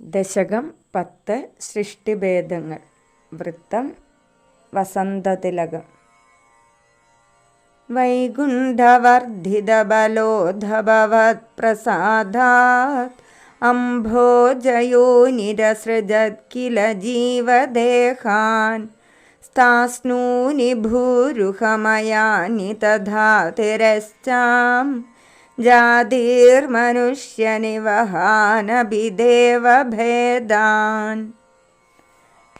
ദശകം പത്ത് സൃഷ്ടിഭേദങ്ങൾ. വൃത്തം വസന്തതിലകം. വൈകുണ്ഠവർദ്ധിതബലോധഭവത്പ്രസാദാത് അംഭോജയോനിരസൃജത് കില ജീവദേഹാൻ സ്ഥാസ്നൂനി ഭൂരുഹമയാനി തഥാ തിരശ്ചാം ജാതിർമനുഷ്യനിവഹാനഭിദേവഭേദാൻ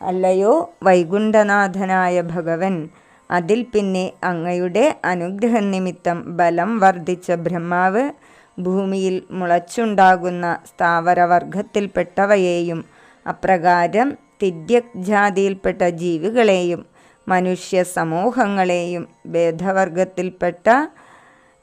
അല്ലയോ വൈകുണ്ഠനാഥനായ ഭഗവൻ അതിൽ പിന്നെ അങ്ങയുടെ അനുഗ്രഹം നിമിത്തം ബലം വർദ്ധിച്ച ബ്രഹ്മാവ് ഭൂമിയിൽ മുളച്ചുണ്ടാകുന്ന സ്ഥാവരവർഗത്തിൽപ്പെട്ടവയെയും അപ്രകാരം തിര്യക് ജാതിയിൽപ്പെട്ട ജീവികളെയും മനുഷ്യ സമൂഹങ്ങളെയും ഭേദവർഗത്തിൽപ്പെട്ട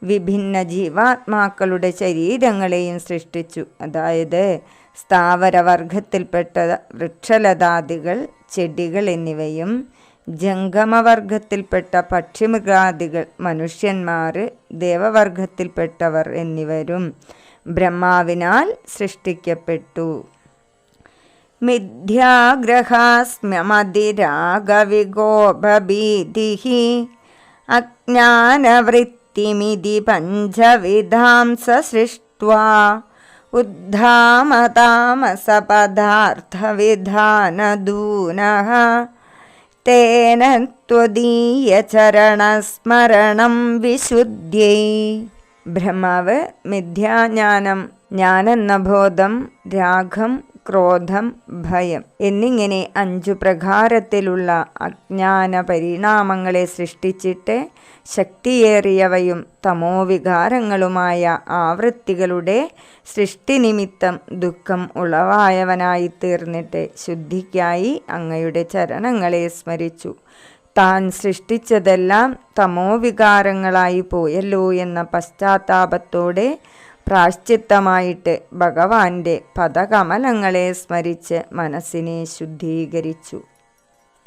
വിഭിന്ന ജീവാത്മാക്കളുടെ ശരീരങ്ങളെയും സൃഷ്ടിച്ചു. അതായത് സ്ഥാവരവർഗത്തിൽപ്പെട്ട വൃക്ഷലതാദികൾ ചെടികൾ എന്നിവയും ജംഗമവർഗത്തിൽപ്പെട്ട പക്ഷിമൃഗാദികൾ മനുഷ്യന്മാർ ദേവവർഗത്തിൽപ്പെട്ടവർ എന്നിവരും ബ്രഹ്മാവിനാൽ സൃഷ്ടിക്കപ്പെട്ടു. മിഥ്യാഗ്രഹാസ്മ്യമതിരാഗവിഗോപഭീതിः അജ്ഞാനവൃത്തിമിതി പഞ്ചവിധാം സൃഷ്ട്വാ ഉദ്ധാമതാമസപദാർത്ഥവിധാനദൂനഃ തേന ത്വദീയചരണസ്മരണം വിശുദ്ധ്യൈ ബ്രഹ്മാവ് മിഥ്യാജ്ഞാനം ജ്ഞാനെന്ന ബോധം രാഗം ക്രോധം ഭയം എന്നിങ്ങനെ അഞ്ചു പ്രകാരത്തിലുള്ള അജ്ഞാന പരിണാമങ്ങളെ സൃഷ്ടിച്ചിട്ട് ശക്തിയേറിയവയും തമോവികാരങ്ങളുമായ ആവൃത്തികളുടെ സൃഷ്ടിനിമിത്തം ദുഃഖം ഉളവായവനായി തീർന്നിട്ട് ശുദ്ധിക്കായി അങ്ങയുടെ ചരണങ്ങളെ സ്മരിച്ചു. താൻ സൃഷ്ടിച്ചതെല്ലാം തമോവികാരങ്ങളായി പോയല്ലോ എന്ന പശ്ചാത്താപത്തോടെ പ്രാശ്ചിത്തമായിട്ട് ഭഗവാന്റെ പദകമലങ്ങളെ സ്മരിച്ച് മനസ്സിനെ ശുദ്ധീകരിച്ചു.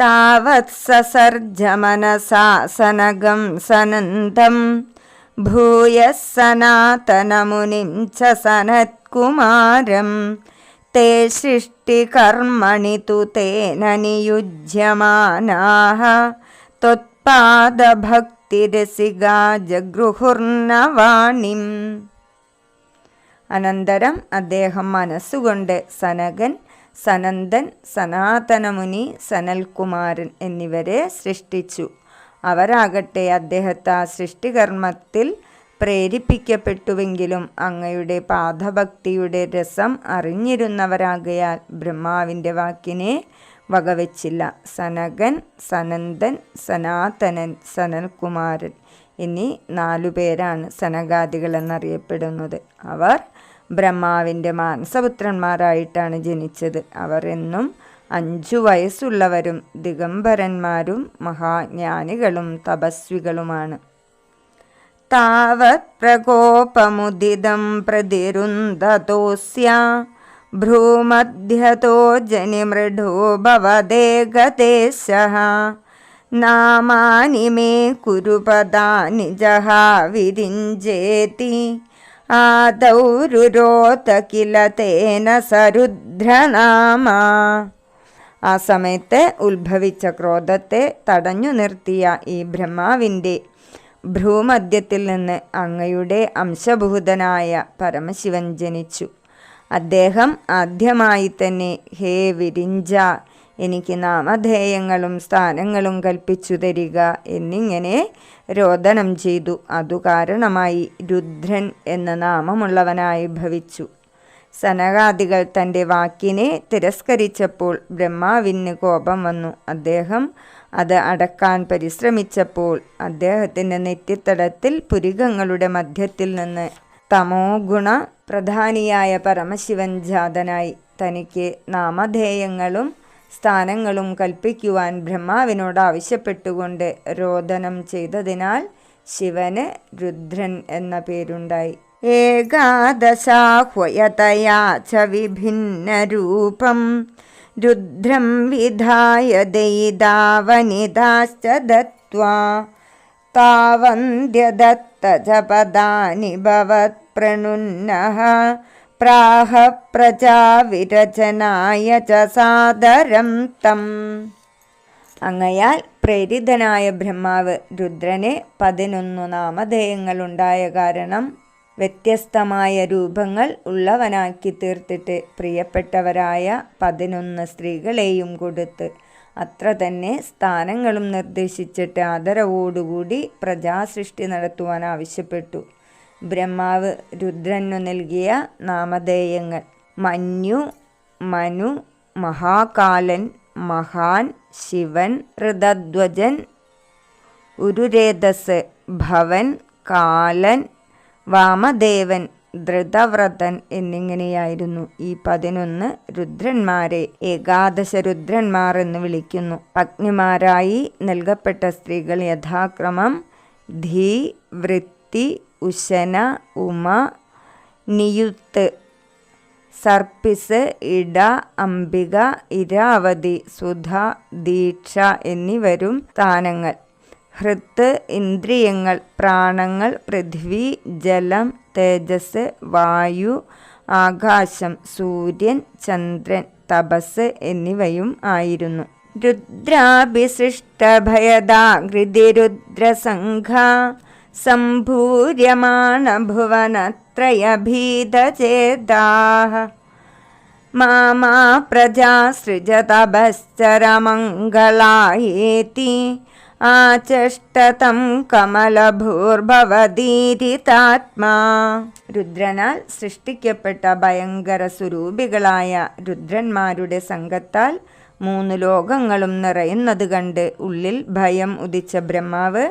താവത് സസർജമനസാസനകം സനന്തം ഭൂയ സനാതനമുനി സനത്കുമാരം തേ സൃഷ്ടികർമ്മണി തു തേന നിയുജ്യമാനാः ത്വത്പാദഭക്തിരസികാ ജഗൃഹുർണവാണിം. അനന്തരം അദ്ദേഹം മനസ്സുകൊണ്ട് സനകൻ സനന്ദൻ സനാതനമുനി സനൽകുമാരൻ എന്നിവരെ സൃഷ്ടിച്ചു. അവരാകട്ടെ അദ്ദേഹത്തെ ആ സൃഷ്ടികർമ്മത്തിൽ പ്രേരിപ്പിക്കപ്പെട്ടുവെങ്കിലും അങ്ങയുടെ പാദഭക്തിയുടെ രസം അറിഞ്ഞിരുന്നവരാകയാൽ ബ്രഹ്മാവിന്റെ വാക്കിനെ വകവെച്ചില്ല. സനകൻ സനന്ദൻ സനാതനൻ സനൽകുമാരൻ എന്നീ നാലു പേരാണ് സനകാദികൾ എന്നറിയപ്പെടുന്നത് അവർ ബ്രഹ്മാവിന്റെ മാനസപുത്രന്മാരായിട്ടാണ് ജനിച്ചത്. അവർ എന്നും അഞ്ചു വയസ്സുള്ളവരും ദിഗംബരന്മാരും മഹാജ്ഞാനികളും തപസ്വികളുമാണ്. താവത് പ്രകോപമുദിതം പ്രതിരുന്ധതോസ്യ ഭ്രൂമധ്യതോ ജനിമൃഢോ ഭവദേഗദേശ നാമാനി മേ കുരുപദാനി ജഹാവിരിഞ്ചേതി ആദൗരുരോത കില തേന സരുദ്രനാമ. ആ സമയത്ത് ഉത്ഭവിച്ച ക്രോധത്തെ തടഞ്ഞു നിർത്തിയ ഈ ബ്രഹ്മാവിന്റെ ഭ്രൂമധ്യത്തിൽ നിന്ന് അങ്ങയുടെ അംശഭൂതനായ പരമശിവൻ ജനിച്ചു. അദ്ദേഹം ആദ്യമായി തന്നെ ഹേ വിരിഞ്ച എനിക്ക് നാമധേയങ്ങളും സ്ഥാനങ്ങളും കൽപ്പിച്ചു തരിക എന്നിങ്ങനെ രോദനം ചെയ്തു. അതു കാരണമായി രുദ്രൻ എന്ന നാമമുള്ളവനായി ഭവിച്ചു. സനകാദികൾ തന്റെ വാക്കിനെ തിരസ്കരിച്ചപ്പോൾ ബ്രഹ്മാവിന് കോപം വന്നു. അദ്ദേഹം അത് അടക്കാൻ പരിശ്രമിച്ചപ്പോൾ അദ്ദേഹത്തിന്റെ നെറ്റിത്തടത്തിൽ പുരികങ്ങളുടെ മധ്യത്തിൽ നിന്ന് തമോ ഗുണ പ്രധാനിയായ പരമശിവൻ ജാതനായി. തനിക്ക് നാമധേയങ്ങളും സ്ഥാനങ്ങളും കൽപ്പിക്കുവാൻ ബ്രഹ്മാവിനോട് ആവശ്യപ്പെട്ടുകൊണ്ട് രോദനം ചെയ്തതിനാൽ ശിവന് രുദ്രൻ എന്ന പേരുണ്ടായി. ഏകാദശാഹ്വയതയാ ച വിഭിന്നരൂപം രുദ്രം വിധായ ദയിതാവനിതാശ്ച ദത്വാ ഭവത് ഭവത്പ്രണുന്നഃ പ്രാഹ പ്രജാവിരചനായ ച സാദരം തം. അങ്ങയാൽ പ്രേരിതനായ ബ്രഹ്മാവ് രുദ്രനെ പതിനൊന്നു നാമധേയങ്ങളുണ്ടായ കാരണം വ്യത്യസ്തമായ രൂപങ്ങൾ ഉള്ളവനാക്കി തീർത്തിട്ട് പ്രിയപ്പെട്ടവരായ പതിനൊന്ന് സ്ത്രീകളെയും കൊടുത്ത് അത്ര തന്നെ സ്ഥാനങ്ങളും നിർദ്ദേശിച്ചിട്ട് ആദരവോടുകൂടി പ്രജാസൃഷ്ടി നടത്തുവാൻ ആവശ്യപ്പെട്ടു. ബ്രഹ്മാവ് രുദ്രനു നൽകിയ നാമധേയങ്ങൾ. മഞ്ഞു മനു മഹാകാലൻ മഹാൻ ശിവൻ ഋതധ്വജൻ ഉരുരേതസ് ഭവൻ കാലൻ വാമദേവൻ ധൃതവ്രതൻ എന്നിങ്ങനെയായിരുന്നു ഈ പതിനൊന്ന് രുദ്രന്മാരെ ഏകാദശ രുദ്രന്മാർ എന്ന് വിളിക്കുന്നു. അഗ്നിമാരായി നൽകപ്പെട്ട സ്ത്രീകൾ യഥാക്രമം ധീ വൃത്തി ശക്തി ഉശന ഉമ നിയുത്ത് സർപ്പിസ് ഇട അംബിക ഇരാവതി സുധ ദീക്ഷ എന്നിവരും സ്ഥാനങ്ങൾ. ഹൃത്ത് ഇന്ദ്രിയങ്ങൾ പ്രാണങ്ങൾ പൃഥ്വി ജലം തേജസ് വായു ആകാശം സൂര്യൻ ചന്ദ്രൻ തപസ് എന്നിവയും ആയിരുന്നു. രുദ്രാഭിസൃഷ്ടഭയദാ രുദ്രസംഘ भुवनत्रयभीतचेदाः मामा प्रजा सृजतभश्चरमङ्गलायेति ആചഷ്ടതം കമലഭൂർഭവദീരിതാത്മാ രുദ്രനാൽ സൃഷ്ടിക്കപ്പെട്ട ഭയങ്കര സ്വരൂപികളായ രുദ്രന്മാരുടെ സംഘത്താൽ മൂന്ന് ലോകങ്ങളും നിറയുന്നത് കണ്ട് ഉള്ളിൽ ഭയം ഉദിച്ച ബ്രഹ്മാവ്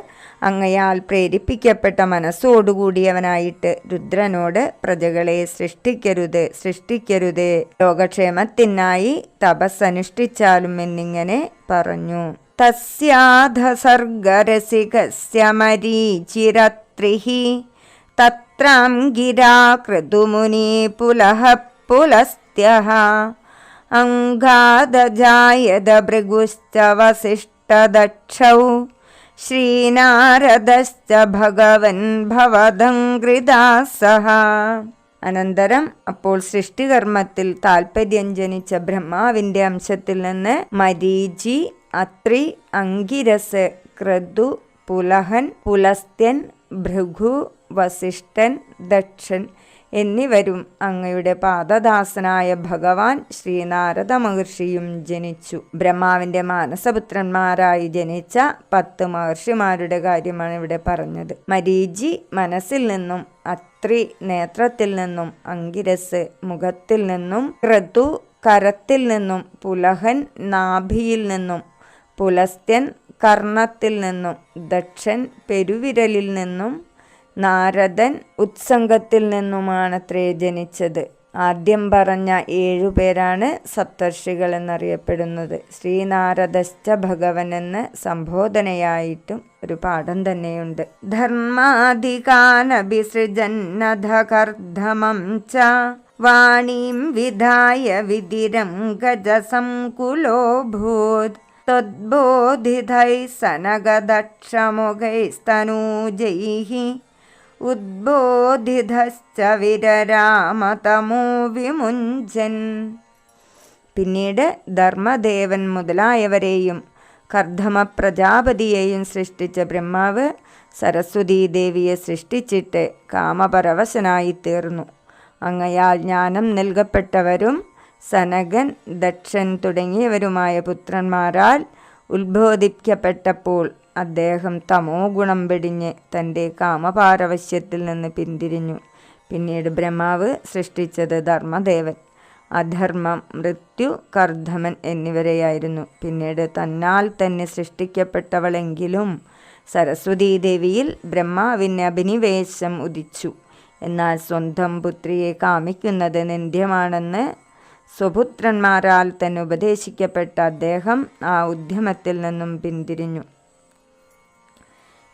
അങ്ങയാൽ പ്രേരിപ്പിക്കപ്പെട്ട മനസ്സോടുകൂടിയവനായിട്ട് രുദ്രനോട് പ്രജകളെ സൃഷ്ടിക്കരുത് സൃഷ്ടിക്കരുത്. ലോകക്ഷേമത്തിനായി തപസ്സനുഷ്ഠിച്ചാലും എന്നിങ്ങനെ പറഞ്ഞു. തസ്യാധസർഗരസികസ്യ തത്രാം ഗിരാ ക്രതുമുനി പുലഃ പുലസ്ത്യः अङ्गादजायद भृगुश्चवसिष्ठदक्षौ श्रीनारदश्च भगवन् भवदङ्घ्रिदासः അനന്തരം അപ്പോൾ സൃഷ്ടികർമ്മത്തിൽ താൽപ്പര്യം ജനിച്ച ബ്രഹ്മാവിന്റെ അംശത്തിൽ നിന്ന് മരീചി അത്രി അങ്കിരസ് ക്രതു പുലഹൻ പുലസ്ത്യൻ ഭൃഗു വസിഷ്ഠൻ ദക്ഷൻ എന്നിവരും അങ്ങയുടെ പാദദാസനായ ഭഗവാൻ ശ്രീനാരദ മഹർഷിയും ജനിച്ചു. ബ്രഹ്മാവിന്റെ മാനസപുത്രന്മാരായി ജനിച്ച പത്ത് മഹർഷിമാരുടെ കാര്യമാണ് ഇവിടെ പറഞ്ഞത്. മരീചി മനസ്സിൽ നിന്നും അത്രി നേത്രത്തിൽ നിന്നും അങ്കിരസ് മുഖത്തിൽ നിന്നും ക്രതു കരത്തിൽ നിന്നും പുലഹൻ നാഭിയിൽ നിന്നും പുലസ്ത്യൻ കർണത്തിൽ നിന്നും ദക്ഷൻ പെരുവിരലിൽ നിന്നും നാരദൻ ഉത്സംഗത്തിൽ നിന്നുമാണത്രേ ജനിച്ചത്. ആദ്യം പറഞ്ഞ ഏഴുപേരാണ് സപ്തർഷികൾ എന്നറിയപ്പെടുന്നത്. ശ്രീനാരദശ്ച ഭഗവൻ എന്ന് സംബോധനയായിട്ടും ഒരു പാഠം തന്നെയുണ്ട്. ധർമാധികാനഭിസൃജന്നധകർദ്ധമം ച വാണീം വിധായ വിതിരം ഗജസംകുലോഭൂത് തദ്ബോധിതൈ സനഗദക്ഷമുഖൈസ്തനൂജൈ ഉദ്ബോധിതശ്ച വിരരാമതമോ വിമുഞ്ചൻ പിന്നീട് ധർമ്മദേവൻ മുതലായവരെയും കർദ്ധമ പ്രജാപതിയെയും സൃഷ്ടിച്ച ബ്രഹ്മാവ് സരസ്വതീ ദേവിയെ സൃഷ്ടിച്ചിട്ട് കാമപരവശനായി തീർന്നു അങ്ങയാൽ ജ്ഞാനം നൽകപ്പെട്ടവരും സനകൻ ദക്ഷൻ തുടങ്ങിയവരുമായ പുത്രന്മാരാൽ ഉത്ബോധിക്കപ്പെട്ടപ്പോൾ അദ്ദേഹം തമോ ഗുണം വെടിഞ്ഞ് തന്റെ കാമപാരവശ്യത്തിൽ നിന്ന് പിന്തിരിഞ്ഞു. പിന്നീട് ബ്രഹ്മാവ് സൃഷ്ടിച്ചത് ധർമ്മദേവൻ. അധർമ്മം മൃത്യു കർദ്ധമൻ എന്നിവരെയായിരുന്നു. പിന്നീട് തന്നാൽ തന്നെ സൃഷ്ടിക്കപ്പെട്ടവളെങ്കിലും സരസ്വതീ ദേവിയിൽ ബ്രഹ്മാവിന് അഭിനിവേശം ഉദിച്ചു. എന്നാൽ സ്വന്തം പുത്രിയെ കാമിക്കുന്നത് നിന്ദ്യമാണെന്ന് സ്വപുത്രന്മാരാൽ തന്നെ ഉപദേശിക്കപ്പെട്ട അദ്ദേഹം ആ ഉദ്യമത്തിൽ നിന്നും പിന്തിരിഞ്ഞു.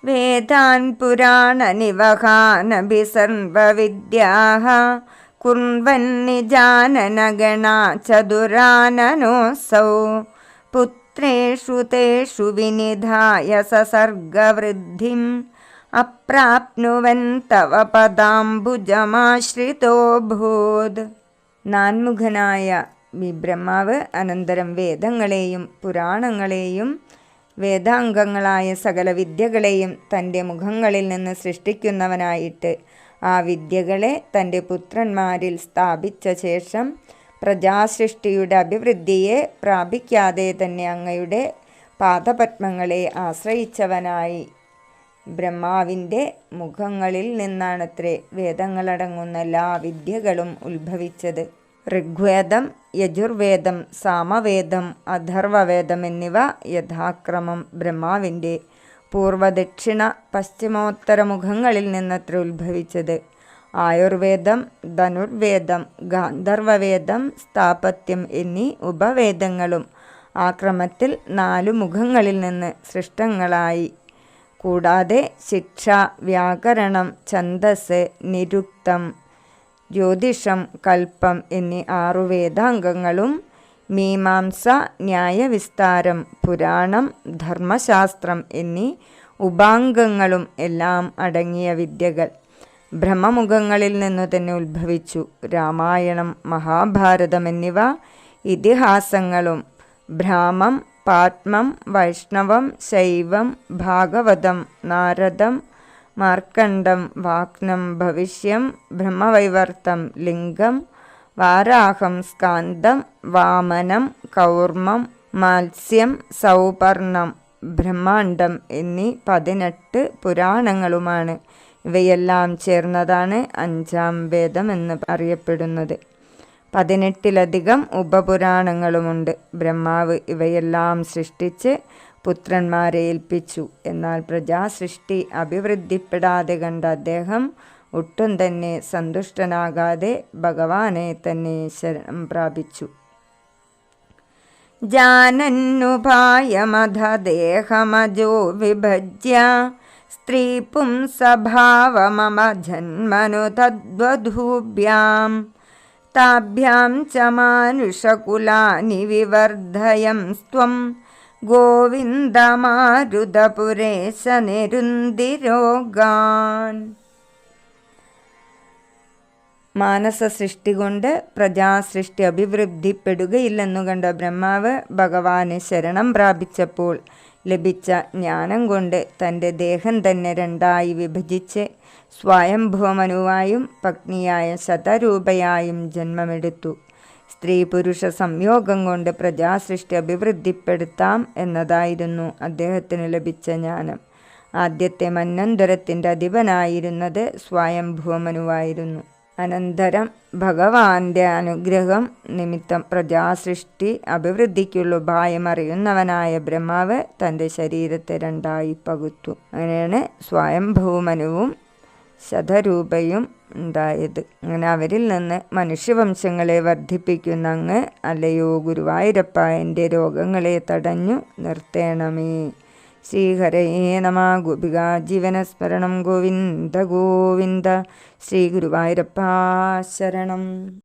वेदान् पुराणनिवहानभि सर्वविद्याः कुर्वन्निजाननगणा चतुराननोऽसौ पुत्रेषु तेषु विनिधाय ससर्गवृद्धिम् अप्राप्नुवन्तव पदाम्बुजमाश्रितोऽभूद्। नान्मुखनाय विब्रह्मव अनन्तरं वेदङ्गेयं पुराणङ्गेयं വേദാംഗങ്ങളായ സകല വിദ്യകളെയും തന്റെ മുഖങ്ങളിൽ നിന്ന് സൃഷ്ടിക്കുന്നവനായിട്ട് ആ വിദ്യകളെ തന്റെ പുത്രന്മാരിൽ സ്ഥാപിച്ച ശേഷം പ്രജാസൃഷ്ടിയുടെ അഭിവൃദ്ധിയെ പ്രാപിക്കാതെ തന്നെ അങ്ങയുടെ പാദപത്മങ്ങളെ ആശ്രയിച്ചവനായി. ബ്രഹ്മാവിന്റെ മുഖങ്ങളിൽ നിന്നാണത്രേ വേദങ്ങളടങ്ങുന്ന എല്ലാ വിദ്യകളും ഉത്ഭവിച്ചത്. ഋഗ്വേദം യജുർവേദം സാമവേദം അഥർവവേദം എന്നിവ യഥാക്രമം ബ്രഹ്മാവിന്റെ പൂർവദക്ഷിണ പശ്ചിമോത്തര മുഖങ്ങളിൽ നിന്നത്ര ഉത്ഭവിച്ചത്. ആയുർവേദം ധനുർവേദം ഗാന്ധർവവേദം സ്ഥാപത്യം എന്നീ ഉപവേദങ്ങളും ആ ക്രമത്തിൽ നാലു മുഖങ്ങളിൽ നിന്ന് സൃഷ്ടങ്ങളായി. കൂടാതെ ശിക്ഷ വ്യാകരണം ഛന്ദസ് നിരുക്തം ജ്യോതിഷം കൽപ്പം എന്നീ ആറു വേദാംഗങ്ങളും മീമാംസ ന്യായവിസ്താരം പുരാണം ധർമ്മശാസ്ത്രം എന്നീ ഉപാംഗങ്ങളും എല്ലാം അടങ്ങിയ വിദ്യകൾ ബ്രഹ്മമുഖങ്ങളിൽ നിന്നു തന്നെ ഉത്ഭവിച്ചു. രാമായണം മഹാഭാരതം എന്നിവ ഇതിഹാസങ്ങളും ഭ്രാമം പാത്മം വൈഷ്ണവം ശൈവം ഭാഗവതം നാരദം മാർക്കണ്ഡം വാക്നം ഭവിഷ്യം ബ്രഹ്മവൈവർത്തം ലിംഗം വാരാഹം സ്കാന്തം വാമനം കൗർമം മത്സ്യം സൗപർണം ബ്രഹ്മാണ്ഡം എന്നീ പതിനെട്ട് പുരാണങ്ങളുമാണ്. ഇവയെല്ലാം ചേർന്നതാണ് അഞ്ചാം വേദം എന്ന് അറിയപ്പെടുന്നത്. പതിനെട്ടിലധികം ഉപപുരാണങ്ങളുമുണ്ട്. ബ്രഹ്മാവ് ഇവയെല്ലാം സൃഷ്ടിച്ച് പുത്രന്മാരെ ഏൽപ്പിച്ചു. എന്നാൽ പ്രജാസൃഷ്ടി അഭിവൃദ്ധിപ്പെടാതെ കണ്ട അദ്ദേഹം ഒട്ടും തന്നെ സന്തുഷ്ടനാകാതെ ഭഗവാനെ തന്നെ ശരണം പ്രാപിച്ചു. ജാനന്നുപായമധദേഹമജോ വിഭജ്യ സ്ത്രീ ജന്മനു തദ്വധൂഭ്യാം. താഭ്യാം ച മാനുഷകുലാനി വിവർദ്ധയം സ്ത്വം ഗോവിന്ദമാരുതപുരേശ നെരുന്തിരോഗാൻ മാനസ സൃഷ്ടി കൊണ്ട് പ്രജാസൃഷ്ടി അഭിവൃദ്ധിപ്പെടുകയില്ലെന്നു കണ്ട ബ്രഹ്മാവ് ഭഗവാന് ശരണം പ്രാപിച്ചപ്പോൾ ലഭിച്ച ജ്ഞാനം കൊണ്ട് തന്റെ ദേഹം തന്നെ രണ്ടായി വിഭജിച്ച് സ്വയംഭൂമനുവായും പത്നിയായ ശതരൂപയായും ജന്മമെടുത്തു. സ്ത്രീ പുരുഷ സംയോഗം കൊണ്ട് പ്രജാസൃഷ്ടി അഭിവൃദ്ധിപ്പെടുത്താം എന്നതായിരുന്നു അദ്ദേഹത്തിന് ലഭിച്ച ജ്ഞാനം. ആദ്യത്തെ മന്നന്തരത്തിന്റെ അധിപനായിരുന്നത് സ്വയംഭൂമനുവായിരുന്നു. അനന്തരം ഭഗവാന്റെ അനുഗ്രഹം നിമിത്തം പ്രജാസൃഷ്ടി അഭിവൃദ്ധിക്കുള്ള ഉപായം അറിയുന്നവനായ ബ്രഹ്മാവ് തന്റെ ശരീരത്തെ രണ്ടായി പകുത്തു. അങ്ങനെയാണ് സ്വയംഭൂമനുവും ശതരൂപയും ഉണ്ടായത്. അങ്ങനെ അവരിൽ നിന്ന് മനുഷ്യവംശങ്ങളെ വർദ്ധിപ്പിക്കുന്ന അങ്ങ് അല്ലയോ ഗുരുവായൂരപ്പ എന്റെ രോഗങ്ങളെ തടഞ്ഞു നിർത്തേണമേ. ശ്രീഹരയേ നമ ഗോപിക ജീവനസ്മരണം ഗോവിന്ദ ഗോവിന്ദ ശ്രീ ഗുരുവായൂരപ്പ ശരണം.